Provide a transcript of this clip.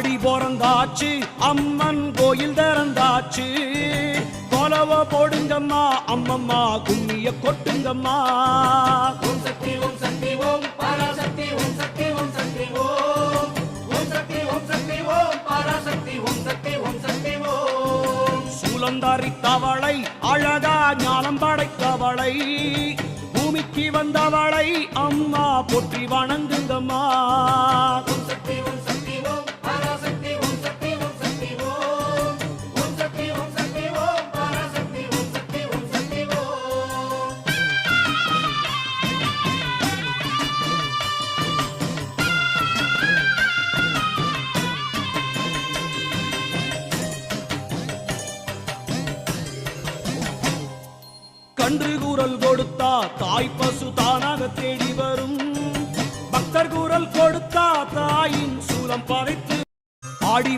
அடி பிறந்தாச்சு அம்மன் கோயில் திறந்தாச்சு. கொலவ போடுங்கம்மா அம்மம்மா கும்மிய கொட்டுங்கம்மா. ஓம் சக்தி ஓம் சக்தி ஓம் பராசக்தி ஓம் சக்தி ஓம் சக்தி ஓம். ஓம் சக்தி ஓம் சக்தி ஓம் பராசக்தி ஓம் சக்தி ஓம் சக்தி ஓம். சூலந்தாரி தவளை அழகா ஞானம் படைத்தவளை. பூமிக்கு வந்தவளை அம்மா போற்றி வணங்குங்கம்மா. கன்று கூறல் கொடுத்தா தாய் பசு தானாக தேடி வரும். பக்தர் கூறல் கொடுத்தா தாயின் சூலம் பறைத்து ஆடி